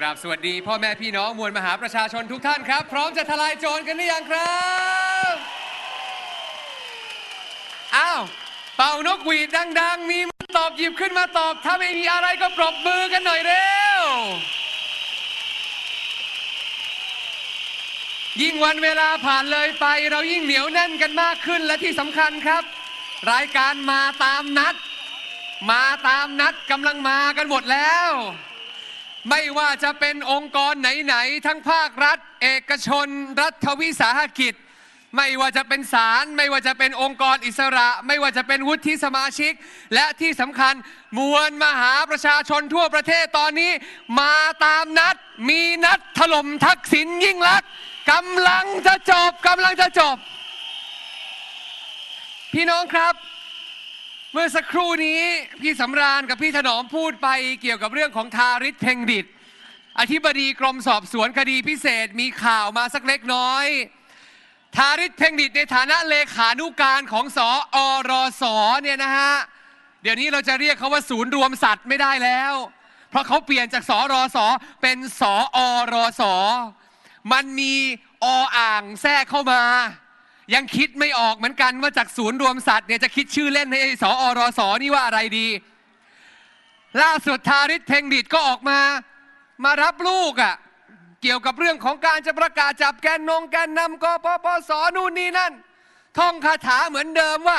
กราบสวัสดีพ่อแม่พี่น้องมวลมหาประชาชนทุกท่านครับ พร้อมจะทลายโจรกันหรือยังครับอ้าวเป่านกหวีดดัง ๆ มีมือตอบหยิบขึ้นมาตอบ ถ้าไม่มีอะไรก็ปรบมือกันหน่อยเร็ว ยิ่งวันเวลาผ่านเลยไป เรายิ่งเหนียวแน่นกันมากขึ้นและที่สำคัญครับ รายการมาตามนัด มาตามนัดกำลังมากันหมดแล้ว ไม่ว่าจะเป็นองค์กรไหน ๆ ทั้งภาครัฐ เอกชน รัฐวิสาหกิจ ไม่ว่าจะเป็นศาลไม่ว่าจะเป็นองค์กรอิสระ ไม่ว่าจะเป็นวุฒิสมาชิก และที่สำคัญมวลมหาประชาชนทั่วประเทศตอนนี้ มาตามนัดมีนัดถล่มทักษิณยิ่งลักษณ์กำลังจะจบกำลังจะจบ พี่น้องครับ มื่อสักครู่นี้พี่สำราญกับพี่ถนอมพูดไปเกี่ยวกับเรื่องของทาริศเพ่งดิต อธิบดีกรมสอบสวนคดีพิเศษมีข่าวมาสักเล็กน้อย ทาริศเพ่งดิตในฐานะเลขานุการของสออรสเนี่ยนะฮะ เดี๋ยวนี้เราจะเรียกเขาว่าศูนย์รวมสัตว์ไม่ได้แล้ว เพราะเขาเปลี่ยนจากสอรอสเป็นสออรสมันมีออ่างแทรกเข้ามา ยังคิดไม่ออกเหมือนกันว่าจากศูนย์รวมสัตว์เนี่ยจะคิดชื่อเล่นให้สออรสอนี่ว่าอะไรดี ล่าสุดทาริศเพ่งดิดก็ออกมามารับลูกอะ่ะเกี่ยวกับเรื่องของการจะประกาศจับแกนนงแกนนำกปปสนู่นนี่นั่น ท่องคาถาเหมือนเดิมว่า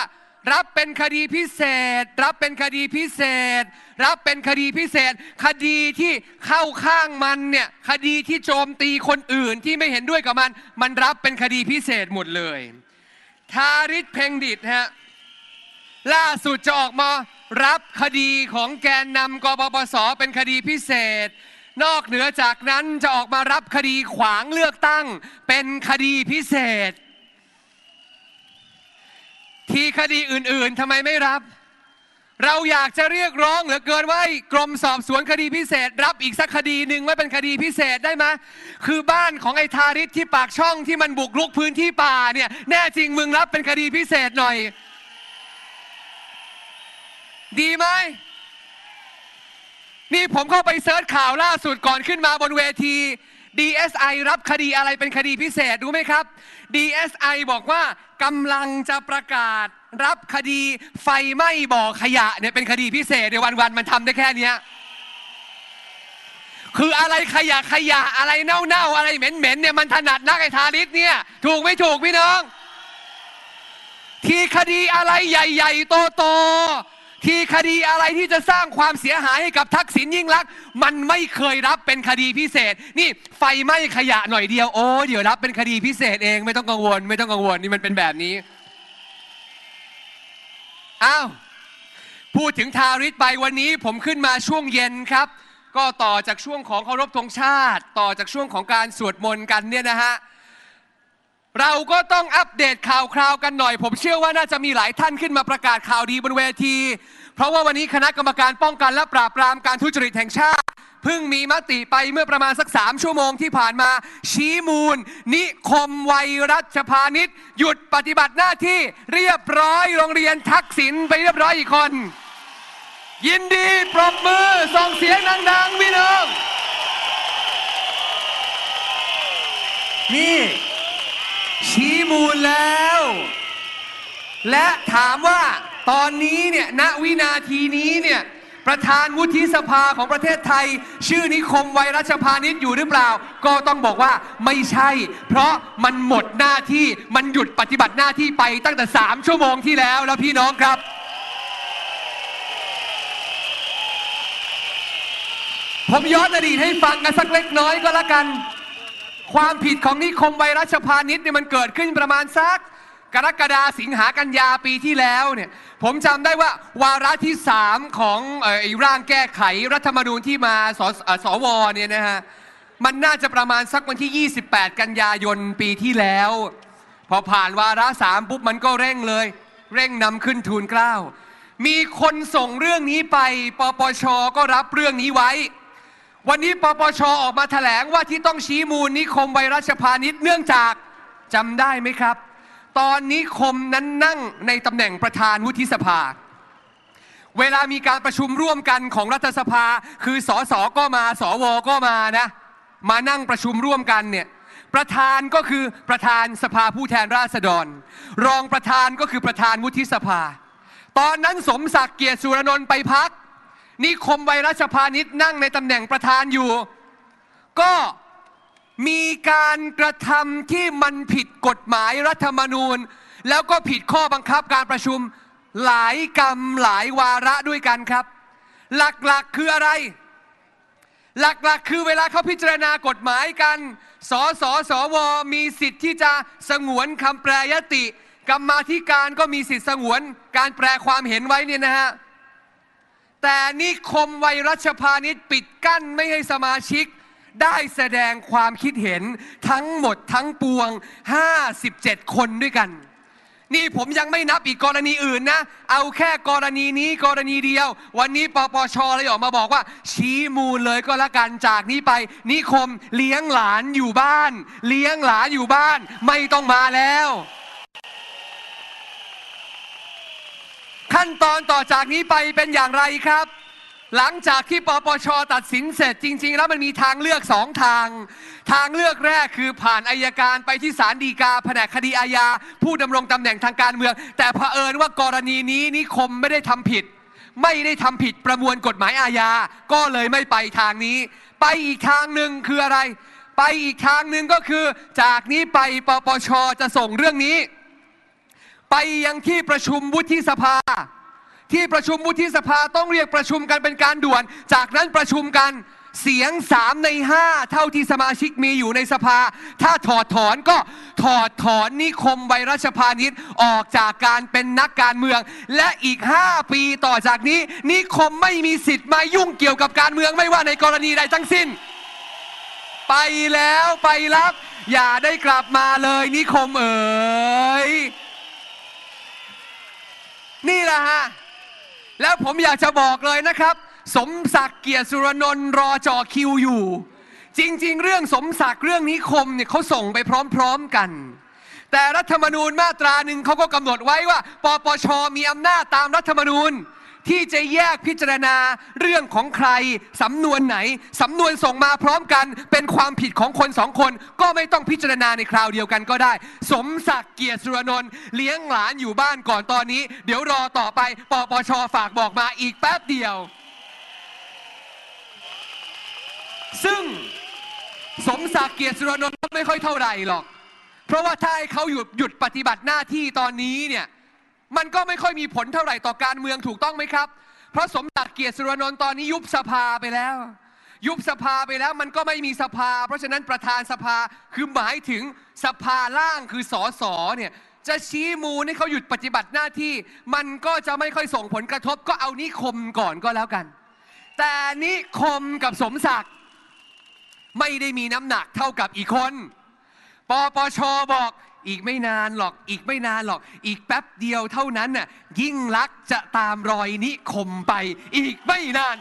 รับเป็นคดีพิเศษ รับเป็นคดีพิเศษ รับเป็นคดีพิเศษ คดีที่เข้าข้างมันเนี่ยคดีที่โจมตีคนอื่นที่ไม่เห็นด้วยกับมัน มันรับเป็นคดีพิเศษหมดเลยทาริศเพ่งดิตฮะล่าสุดจะออกมารับคดีของแกนนำกปปสเป็นคดีพิเศษ นอกเหนือจากนั้นจะออกมารับคดีขวางเลือกตั้ง เป็นคดีพิเศษ ทีคดีอื่น ๆทำไมไม่รับ เราอยากจะเรียกร้องเหลือเกินว่ากรมสอบสวนคดีพิเศษ รับอีกสักคดีหนึ่งไว้เป็นคดีพิเศษได้ไหมคือบ้านของไอ้ทาริศที่ปากช่องที่มันบุกรุกพื้นที่ป่าเนี่ยแน่จริงมึงรับเป็นคดีพิเศษหน่อย ดีไหมนี่ผมเข้าไปเซิร์ชข่าวล่าสุดก่อนขึ้นมาบนเวที DSI รับคดีอะไรเป็นคดีพิเศษรู้ไหมครับ DSI บอกว่ากำลังจะประกาศรับคดีไฟไหม้บ่อขยะเนี่ยเป็นคดีพิเศษในวันๆมันทำได้แค่นี้คืออะไรขยะขยะอะไรเน่าๆอะไรเหม็นๆเนี่ยมันถนัดนักไอ้ทาริศเนี่ย ถูกไม่ถูกพี่น้อง ที่คดีอะไรใหญ่ ๆ โตๆ ที่คดีอะไรที่จะสร้างความเสียหายให้กับทักษิณยิ่งลัก มันไม่เคยรับเป็นคดีพิเศษ นี่ไฟไหม้ขยะหน่อยเดียวโอ้เดี๋ยวรับเป็นคดีพิเศษเองไม่ต้องกังวล ไม่ต้องกังวลนี่มันเป็นแบบนี้อ้าวพูดถึงทาริศไปวันนี้ผมขึ้นมาช่วงเย็นครับ ก็ต่อจากช่วงของเคารพธงชาติ ต่อจากช่วงของการสวดมนต์กันเนี่ยนะฮะ เราก็ต้องอัปเดตข่าวคราวกันหน่อย ผมเชื่อว่าน่าจะมีหลายท่านขึ้นมาประกาศข่าวดีบนเวที เพราะว่าวันนี้คณะกรรมการป้องกันและปราบปรามการทุจริตแห่งชาติเพิ่งมีมติไปเมื่อประมาณสักสามชั่วโมงที่ผ่านมา ชี้มูล นิคมวัยรัชพาณิชย์หยุดปฏิบัติหน้าที่เรียบร้อยโรงเรียนทักษิณไปเรียบร้อยอีกคน ยินดีปรบมือส่งเสียงดังๆพี่น้องนี่ มูลแล้ว และถามว่าตอนนี้เนี่ยณวินาทีนี้เนี่ยประธานวุฒิสภาของประเทศไทย ชื่อนิคมไวยรัชพาณิชย์อยู่หรือเปล่า ก็ต้องบอกว่าไม่ใช่ เพราะมันหมดหน้าที่มันหยุดปฏิบัติหน้าที่ไปตั้งแต่ 3 ชั่วโมงที่แล้วแล้วพี่น้องครับ ผมย้อนอดีตให้ฟังกันสักเล็กน้อยก็แล้วกัน ความผิดของนิคมไวรัชพาณิชย์เนี่ยมันเกิดขึ้นประมาณสักกรกฎาสิงหากันยาปีที่แล้วเนี่ยผมจำได้ว่าวาระที่ 3 ของออไอ้ร่างแก้ไขรัฐธรรมนูญที่มาสสวเนี่ยนะฮะมันน่าจะประมาณสักวันที่ 28 กันยายนปีที่แล้ว พอผ่านวาระสามปุ๊บมันก็เร่งเลย เร่งนำขึ้นทูลเกล้า มีคนส่งเรื่องนี้ไปปปชก็รับเรื่องนี้ไว้ วันนี้ปปชออกมาแถลงว่าที่ต้องชี้มูลนิคมไวรัชพาณิชย์เนื่องจากจำได้ไหมครับ ตอนนิคมนั้นนั่งในตำแหน่งประธานวุฒิสภา เวลามีการประชุมร่วมกันของรัฐสภา คือสสก็มาสวก็มานะ มานั่งประชุมร่วมกันเนี่ยประธานก็คือประธานสภาผู้แทนราษฎร รองประธานก็คือประธานวุฒิสภา ตอนนั้นสมศักดิ์เกียรติสุรนนท์ไปพัก นิคมไวรัชพานิชนั่งในตำแหน่งประธานอยู่ ก็มีการกระทำที่มันผิดกฎหมายรัฐธรรมนูญ แล้วก็ผิดข้อบังคับการประชุมหลายกรรมหลายวาระด้วยกันครับ หลักๆคืออะไร หลักๆ คือเวลาเขาพิจารณากฎหมายกันสสสวมีสิทธิ์ที่จะสงวนคำแปรยติกรรมาธิการก็มีสิทธิ์สงวนการแปลความเห็นไว้เนี่ยนะฮะ แต่นิคมไวรัชพาณิชย์ปิดกั้นไม่ให้สมาชิก ได้แสดงความคิดเห็นทั้งหมดทั้งปวง 57 คนด้วยกัน นี่ผมยังไม่นับอีกกรณีอื่นนะ เอาแค่กรณีนี้กรณีเดียว วันนี้ปปชเลยออกมาบอกว่า ชี้มูลเลยก็แล้วกันจากนี้ไป นิคมเลี้ยงหลานอยู่บ้าน เลี้ยงหลานอยู่บ้าน ไม่ต้องมาแล้ว ขั้นตอนต่อจากนี้ไปเป็นอย่างไรครับ หลังจากที่ปปชตัดสินเสร็จจริง ๆ แล้วมันมีทางเลือกสองทาง ทางเลือกแรกคือผ่านอายการไปที่ศาลฎีกาแผนกคดีอาญาผู้ดำรงตำแหน่งทางการเมือง แต่เผอิญว่ากรณีนี้นิคมไม่ได้ทำผิด ไม่ได้ทำผิดประมวลกฎหมายอาญาก็เลยไม่ไปทางนี้ ไปอีกทางหนึ่งคืออะไร ไปอีกทางหนึ่งก็คือ จากนี้ไปปปชจะส่งเรื่องนี้ ไปยังที่ประชุมวุฒิสภา ที่ประชุมวุฒิสภาต้องเรียกประชุมกันเป็นการด่วน จากนั้นประชุมกันเสียง3ใน5เท่าที่สมาชิกมีอยู่ในสภา ถ้าถอดถอนก็ถอดถอนนิคมไวรัชพาณิชย์ออกจากการเป็นนักการเมือง และอีก 5 ปีต่อจากนี้ นิคมไม่มีสิทธิ์มายุ่งเกี่ยวกับการเมืองไม่ว่าในกรณีใดทั้งสิ้น ไปแล้วไปรับ อย่าได้กลับมาเลยนิคมเอ๋ย นี่แหละฮะ แล้วผมอยากจะบอกเลยนะครับ สมศักดิ์เกียรติสุรนนท์รอจอคิวอยู่ จริง ๆ เรื่องสมศักดิ์เรื่องนิคมเนี่ยเขาส่งไปพร้อม ๆ กัน แต่รัฐธรรมนูญมาตราหนึ่งเขาก็กำหนดไว้ว่า ปปชมีอำนาจตามรัฐธรรมนูญ ที่จะแยกพิจารณาเรื่องของใคร สำนวนไหน สำนวนส่งมาพร้อมกัน เป็นความผิดของคนสองคน ก็ไม่ต้องพิจารณาในคราวเดียวกันก็ได้ สมศักดิ์เกียรติสุรนนท์เลี้ยงหลานอยู่บ้านก่อนตอนนี้ เดี๋ยวรอต่อไปปปชฝากบอกมาอีกแป๊บเดียว ซึ่งสมศักดิ์เกียรติสุรนนท์ก็ไม่ค่อยเท่าไหร่หรอก เพราะว่าถ้าให้เขาหยุดหยุดปฏิบัติหน้าที่ตอนนี้เนี่ย มันก็ไม่ค่อยมีผลเท่าไหร่ต่อการเมืองถูกต้องไหมครับ เพราะสมศักดิ์เกียรติสุรนนท์ตอนนี้ยุบสภาไปแล้ว ยุบสภาไปแล้วมันก็ไม่มีสภา เพราะฉะนั้นประธานสภาคือหมายถึงสภาล่างคือสอสอเนี่ยจะชี้มูลให้เขาหยุดปฏิบัติหน้าที่ มันก็จะไม่ค่อยส่งผลกระทบก็เอานิคมก่อนก็แล้วกัน แต่นิคมกับสมศักดิ์ไม่ได้มีน้ำหนักเท่ากับอีกคน ปปชบอกอีกไม่นานหรอกอีกไม่นานหรอก อีกแป๊บเดียวเท่านั้นน่ะยิ่งลักษณ์จะตามรอยนิคมไป อีกไม่นาน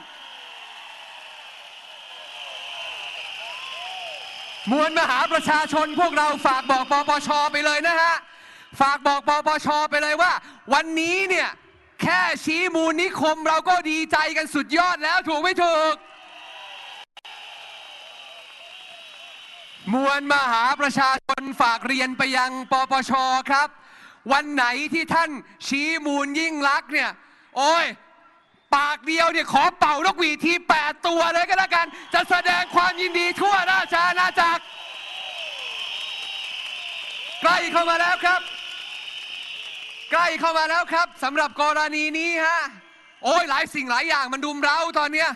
มวลมหาประชาชนพวกเราฝากบอกปปชไปเลยนะฮะ ฝากบอกปปชไปเลยว่า วันนี้เนี่ย แค่ชี้มูลนิคมเราก็ดีใจกันสุดยอดแล้วถูกไม่ถูก มวลมหาประชาชนฝากเรียนไปยังปปชครับ วันไหนที่ท่านชี้มูลยิ่งลักษณ์เนี่ย โอ้ย ปากเดียวเนี่ยขอเป่านกหวีดทีแปดตัวเลยก็แล้วกัน จะแสดงความยินดีทั่วราชอาณาจักรใกล้เข้ามาแล้วครับ ใกล้เข้ามาแล้วครับสำหรับกรณีนี้ฮะโอ้ยหลายสิ่งหลายอย่างมันดุมเร้าตอนเนี้ย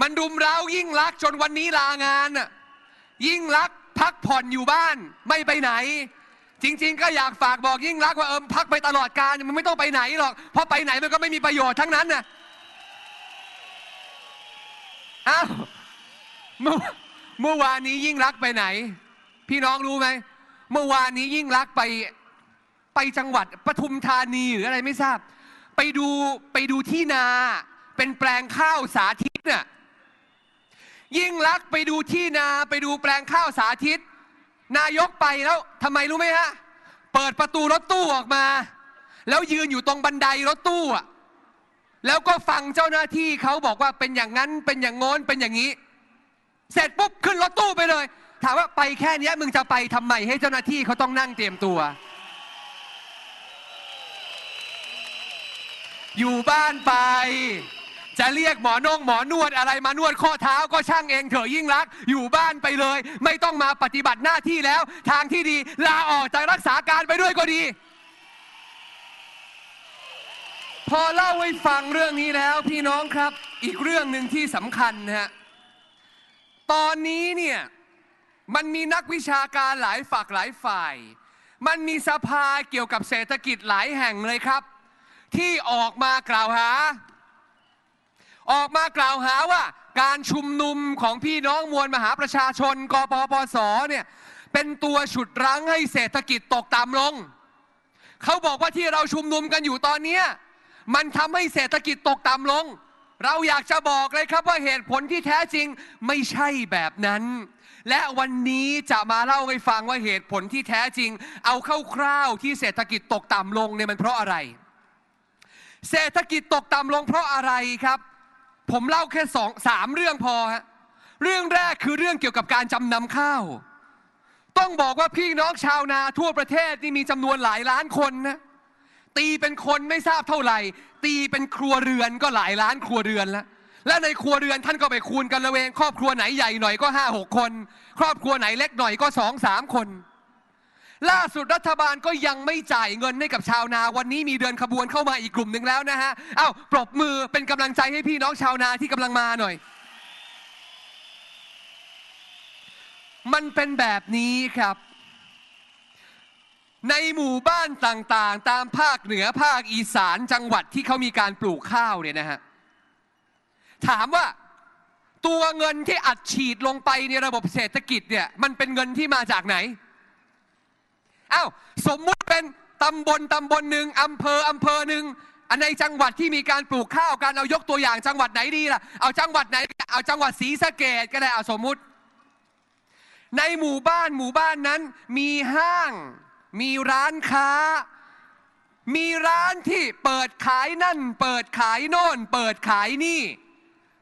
มันดุมเร้ายิ่งรักษณ์จนวันนี้ลางานน่ะ ยิ่งรักพักผ่อนอยู่บ้านไม่ไปไหน จริง ๆ ก็อยากฝากบอกยิ่งรักว่าเอิมพักไปตลอดการมันไม่ต้องไปไหนหรอกเพราะไปไหนมันก็ไม่มีประโยชน์ทั้งนั้นน่ะอ้าวเมื่อเมื่อวานนี้ยิ่งรักไปไหน พี่น้องรู้ไหมเมื่อวานนี้ยิ่งรักไปไปจังหวัดปทุมธานีหรืออะไรไม่ทราบ ไปดูไปดูที่นาเป็นแปลงข้าวสาธิตน่ะ ยิ่งลักไปดูที่นาไปดูแปลงข้าวสาธิต นายกไปแล้วทำไมรู้ไหมฮะ เปิดประตูรถตู้ออกมา แล้วยืนอยู่ตรงบันไดรถตู้อะแล้วก็ฟังเจ้าหน้าที่เขาบอกว่าเป็นอย่างนั้นเป็นอย่างโน้นเป็นอย่างนี้ เสร็จปุ๊บขึ้นรถตู้ไปเลย ถามว่าไปแค่นี้มึงจะไปทำไมให้เจ้าหน้าที่เขาต้องนั่งเตรียมตัว อยู่บ้านไป จะเรียกหมอนงหมอนวดอะไรมานวดข้อเท้าก็ช่างเองเถอะยิ่งรัก อยู่บ้านไปเลย ไม่ต้องมาปฏิบัติหน้าที่แล้ว ทางที่ดีลาออกจากรักษาการไปด้วยก็ดี พอเล่าให้ฟังเรื่องนี้แล้วพี่น้องครับ อีกเรื่องหนึ่งที่สำคัญนะฮะตอนนี้เนี่ยมันมีนักวิชาการหลายฝักหลายฝ่าย มันมีสภาเกี่ยวกับเศรษฐกิจหลายแห่งเลยครับ ที่ออกมากล่าวหา ออกมากล่าวหาว่าการชุมนุมของพี่น้องมวลมหาประชาชนกปปสเนี่ยเป็นตัวฉุดรั้งให้เศรษฐกิจตกต่ำลง เขาบอกว่าที่เราชุมนุมกันอยู่ตอนนี้มันทำให้เศรษฐกิจตกต่ำลง เราอยากจะบอกเลยครับว่าเหตุผลที่แท้จริงไม่ใช่แบบนั้น และวันนี้จะมาเล่าให้ฟังว่าเหตุผลที่แท้จริง เอาคร่าวๆที่เศรษฐกิจตกต่ำลงเนี่ยมันเพราะอะไร เศรษฐกิจตกต่ำลงเพราะอะไรครับ ผมเล่าแค่สองสามเรื่องพอฮะเรื่องแรกคือเรื่องเกี่ยวกับการจำนำข้าว ต้องบอกว่าพี่น้องชาวนาทั่วประเทศนี่มีจำนวนหลายล้านคนนะตีเป็นคนไม่ทราบเท่าไหร่ ตีเป็นครัวเรือนก็หลายล้านครัวเรือนแล้วและในครัวเรือนท่านก็ไปคูณกันละเวง ครอบครัวไหนใหญ่หน่อยก็ห้าหกคน ครอบครัวไหนเล็กหน่อยก็สองสามคน ล่าสุดรัฐบาลก็ยังไม่จ่ายเงินให้กับชาวนา วันนี้มีเดินขบวนเข้ามาอีกกลุ่มหนึ่งแล้วนะฮะเอ้าปรบมือเป็นกำลังใจให้พี่น้องชาวนาที่กำลังมาหน่อย มันเป็นแบบนี้ครับ ในหมู่บ้านต่างๆ ตามภาคเหนือภาคอีสานจังหวัดที่เขามีการปลูกข้าวเนี่ยนะฮะถามว่าตัวเงินที่อัดฉีดลงไปในระบบเศรษฐกิจเนี่ยมันเป็นเงินที่มาจากไหน อ้าวสมมุติเป็นตำบลตำบลหนึ่งอำเภออำเภอหนึ่งอันในจังหวัดที่มีการปลูกข้าวกันเอายกตัวอย่างจังหวัดไหนดีล่ะเอาจังหวัดไหนเอาจังหวัดศรีสะเกดก็ได้เอาสมมุติ ในหมู่บ้านหมู่บ้านนั้น มีห้าง มีร้านค้า มีร้านที่เปิดขายนั่น เปิดขายโน่น เปิดขายนี่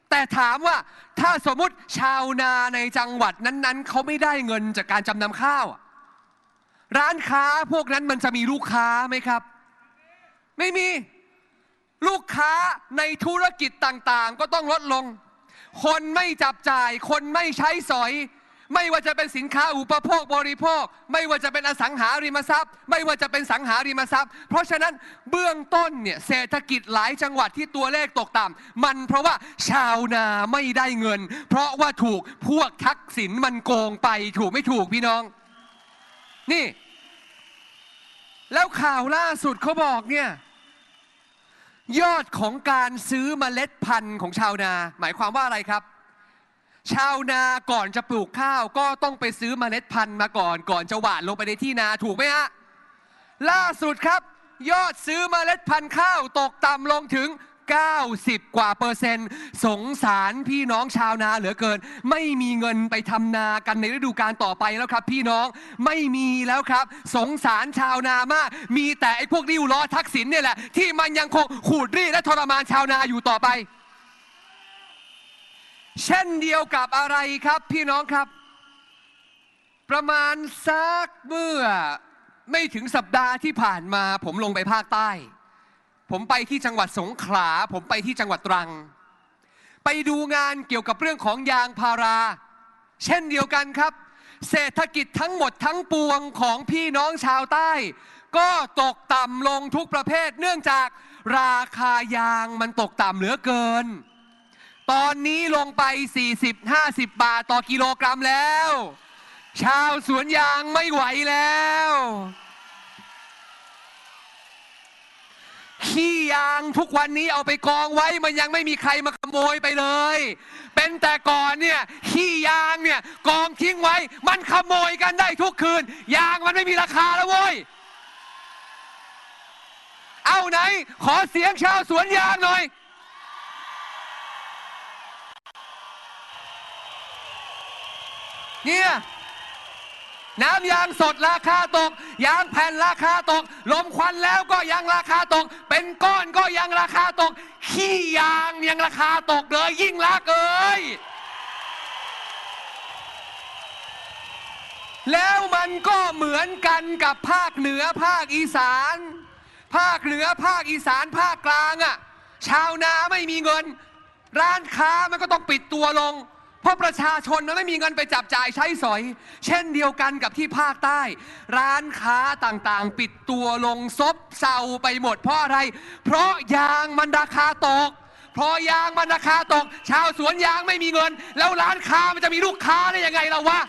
แต่ถามว่าถ้าสมมุติชาวนาในจังหวัดนั้นๆเขาไม่ได้เงินจากการจำนำข้าวอะ ร้านค้าพวกนั้นมันจะมีลูกค้าไหมครับ ไม่มีลูกค้าในธุรกิจต่างๆ ก็ต้องลดลง คนไม่จับจ่าย คนไม่ใช้สอย ไม่ว่าจะเป็นสินค้าอุปโภคบริโภค ไม่ว่าจะเป็นอสังหาริมทรัพย์ ไม่ว่าจะเป็นสังหาริมทรัพย์ เพราะฉะนั้นเบื้องต้นเนี่ยเศรษฐกิจหลายจังหวัดที่ตัวเลขตกต่ำมันเพราะว่าชาวนาไม่ได้เงิน เพราะว่าถูกพวกทักษิณมันโกงไปถูกไม่ถูกพี่น้อง นี่ แล้วข่าวล่าสุดเขาบอกเนี่ย ยอดของการซื้อเมล็ดพันธุ์ของชาวนา หมายความว่าอะไรครับ ชาวนาก่อนจะปลูกข้าว ก็ต้องไปซื้อเมล็ดพันธุ์มาก่อน ก่อนจะหว่านลงไปในที่นาถูกไหมฮะล่าสุดครับ ยอดซื้อเมล็ดพันธุ์ข้าวตกต่ำลงถึง 90 กว่าเปอร์เซ็นต์ สงสารพี่น้องชาวนาเหลือเกิน ไม่มีเงินไปทำนากันในฤดูกาลต่อไปแล้วครับ พี่น้องไม่มีแล้วครับ สงสารชาวนามาก มีแต่ไอ้พวกริ้วล้อทักษิณเนี่ยแหละ ที่มันยังคงขูดรีดและทรมานชาวนาอยู่ต่อไป เช่นเดียวกับอะไรครับพี่น้องครับ ประมาณสักเมื่อไม่ถึงสัปดาห์ที่ผ่านมาผมลงไปภาคใต้ ผมไปที่จังหวัดสงขลา ผมไปที่จังหวัดตรัง ไปดูงานเกี่ยวกับเรื่องของยางพารา เช่นเดียวกันครับ เศรษฐกิจทั้งหมดทั้งปวงของพี่น้องชาวใต้ ก็ตกต่ำลงทุกประเภท เนื่องจากราคายางมันตกต่ำเหลือเกิน ตอนนี้ลงไป 40-50 บาทต่อกิโลกรัมแล้ว ชาวสวนยางไม่ไหวแล้ว ขี้ยางทุกวันนี้เอาไปกองไว้มันยังไม่มีใครมาขโมยไปเลย เป็นแต่ก่อนเนี่ยขี้ยางเนี่ยกองทิ้งไว้ มันขโมยกันได้ทุกคืน ยางมันไม่มีราคาแล้วเว้ยเอาไหน ขอเสียงชาวสวนยางหน่อย เนี่ย น้ำยางสดราคาตก ยางแผ่นราคาตก ลมควันแล้วก็ยังราคาตก เป็นก้อนก็ยังราคาตก ขี้ยางยังราคาตกเลยยิ่งลักเอ้ยแล้วมันก็เหมือนกันกับภาคเหนือภาคอีสาน ภาคเหนือภาคอีสานภาคกลางอะ่ะ ชาวนาไม่มีเงิน ร้านค้ามันก็ต้องปิดตัวลง เพราะประชาชนมันไม่มีเงินไปจับจ่ายใช้สอย เช่นเดียวกันกับที่ภาคใต้ ร้านค้าต่างๆ ปิดตัวลงซบเซาไปหมดเพราะอะไร เพราะยางมันราคาตก เพราะยางมันราคาตก ชาวสวนยางไม่มีเงิน แล้วร้านค้ามันจะมีลูกค้าได้ยังไงเราวะ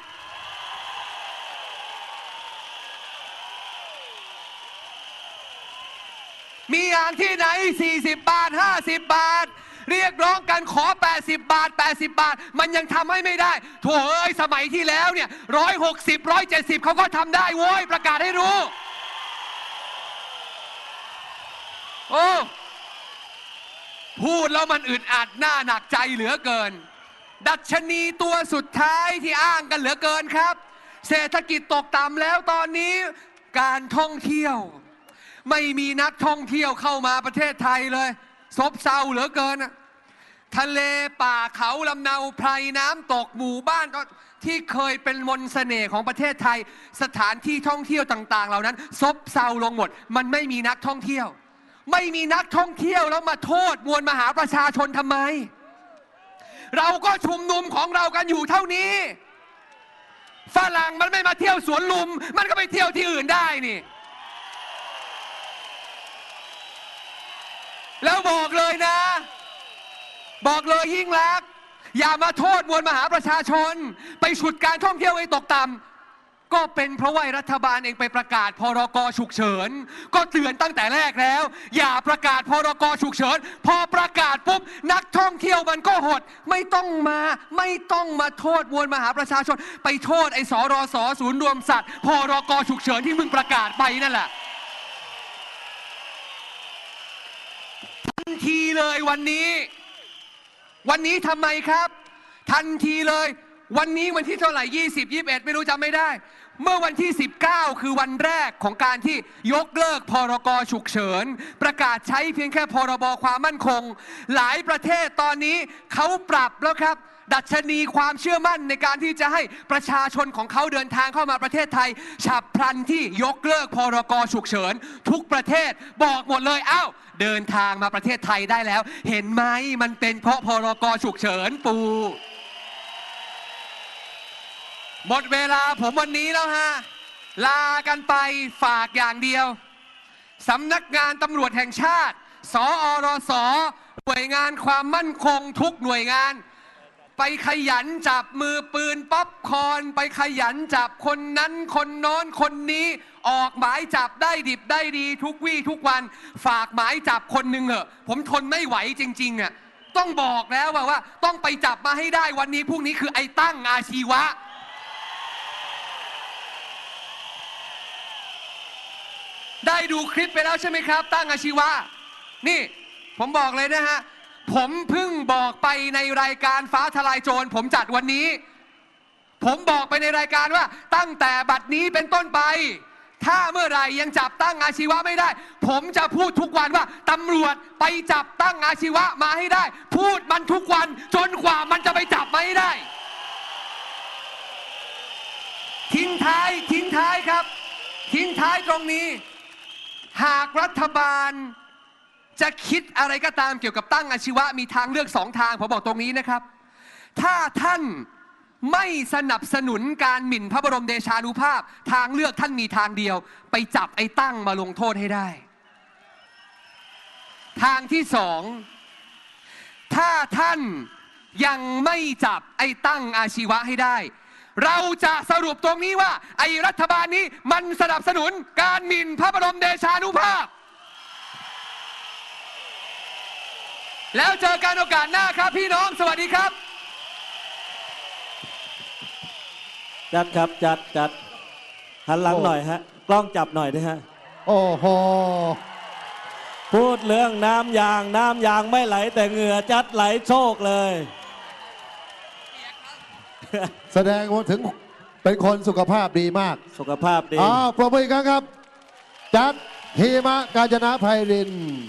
มีอย่างที่ไหน 40 บาท 50 บาท เรียกร้องกันขอ 80 บาท 80 บาท มันยังทำให้ไม่ได้โถเอ้ยสมัยที่แล้วเนี่ย160 170เขาก็ทำได้โว้ยประกาศให้รู้ โอ้พูดแล้วมันอึดอัดหน้าหนักใจเหลือเกิน ดัชนีตัวสุดท้ายที่อ้างกันเหลือเกินครับ เศรษฐกิจตกต่ำแล้วตอนนี้การท่องเที่ยว ไม่มีนักท่องเที่ยวเข้ามาประเทศไทยเลย ซบเซาเหลือเกินอะ ทะเลป่าเขาลำเนาไพรน้ำตกหมู่บ้านก็ที่เคยเป็นมนต์เสน่ห์ของประเทศไทย สถานที่ท่องเที่ยวต่าง ๆ เหล่านั้น ซบเซาลงหมด มันไม่มีนักท่องเที่ยว ไม่มีนักท่องเที่ยวแล้วมาโทษมวลมหาประชาชนทำไม เราก็ชุมนุมของเรากันอยู่เท่านี้ฝรั่งมันไม่มาเที่ยวสวนลุม มันก็ไปเที่ยวที่อื่นได้นี่ แล้วบอกเลยนะ บอกเลยยิ่งลักษณ์อย่ามาโทษมวลมหาประชาชน ไปฉุดการท่องเที่ยวให้ตกต่ำก็เป็นเพราะว่ารัฐบาลเองไปประกาศพรกฉุกเฉิน ก็เตือนตั้งแต่แรกแล้ว อย่าประกาศพรกฉุกเฉิน พอประกาศปุ๊บนักท่องเที่ยวมันก็หด ไม่ต้องมาไม่ต้องมาโทษมวลมหาประชาชน ไปโทษไอ้สรสศูนย์รวมสัตว์พรกฉุกเฉินที่มึงประกาศไปนั่นแหละทันทีเลยวันนี้ วันนี้ทำไมครับ ทันทีเลย วันนี้วันที่เท่าไหร่ 20 21 ไม่รู้จำไม่ได้ เมื่อวันที่ 19 คือวันแรกของการที่ยกเลิกพรกฉุกเฉิน ประกาศใช้เพียงแค่พรบความมั่นคง หลายประเทศตอนนี้เขาปรับแล้วครับ ดัชนีความเชื่อมั่นในการที่จะให้ประชาชนของเขาเดินทางเข้ามาประเทศไทย ฉับพลันที่ยกเลิกพรกฉุกเฉิน ทุกประเทศบอกหมดเลยอ้าวเดินทางมาประเทศไทยได้แล้ว เห็นไหมมันเป็นเพราะพรกฉุกเฉินปูหมดเวลาผมวันนี้แล้วฮะ ลากันไปฝากอย่างเดียว สำนักงานตำรวจแห่งชาติ สออรสหน่วยงานความมั่นคงทุกหน่วยงาน ไปขยันจับมือปืนป๊อปคอนไปขยันจับคนนั้นคนโน้นคนนี้ ออกหมายจับได้ดิบได้ดีทุกวี่ทุกวัน ฝากหมายจับคนหนึ่งเหอะ ผมทนไม่ไหวจริงๆอะต้องบอกแล้วว่าว่า ต้องไปจับมาให้ได้วันนี้พรุ่งนี้คือไอ้ตั้งอาชีวะ ได้ดูคลิปไปแล้วใช่ไหมครับ ตั้งอาชีวะ นี่ผมบอกเลยนะฮะ ผมเพิ่งบอกไปในรายการฟ้าทลายโจรผมจัดวันนี้ ผมบอกไปในรายการว่า ตั้งแต่บัดนี้เป็นต้นไป ถ้าเมื่อไหร่ยังจับตั้งอาชีวะไม่ได้ ผมจะพูดทุกวันว่าตำรวจไปจับตั้งอาชีวะมาให้ได้ พูดมันทุกวันจนกว่ามันจะไปจับมาให้ได้ ทิ้งท้ายทิ้งท้ายครับ ทิ้งท้ายตรงนี้ หากรัฐบาล จะคิดอะไรก็ตามเกี่ยวกับตั้งอาชีวะมีทางเลือกสองทางผมบอกตรงนี้นะครับ ถ้าท่านไม่สนับสนุนการหมิ่นพระบรมเดชานุภาพ ทางเลือกท่านมีทางเดียว ไปจับไอ้ตั้งมาลงโทษให้ได้ ทางที่สอง ถ้าท่านยังไม่จับไอ้ตั้งอาชีวะให้ได้ เราจะสรุปตรงนี้ว่า ไอ้รัฐบาลนี้มันสนับสนุนการหมิ่นพระบรมเดชานุภาพ แล้วเจอกันโอกาสหน้าครับพี่น้องสวัสดีครับ จัดครับจัดจัดหันหลังโอ้หน่อยฮะ กล้องจับหน่อยด้วยฮะ โอ้โห พูดเรื่องน้ำยางน้ำยางไม่ไหล แต่เหงื่อจัดไหลโชคเลย แสดงว่าถึงเป็นคนสุขภาพดีมากสุขภาพดี อ้าวปรบมืออีกครั้งครับ จัดฮีมะกาญจนาภัยรินทร์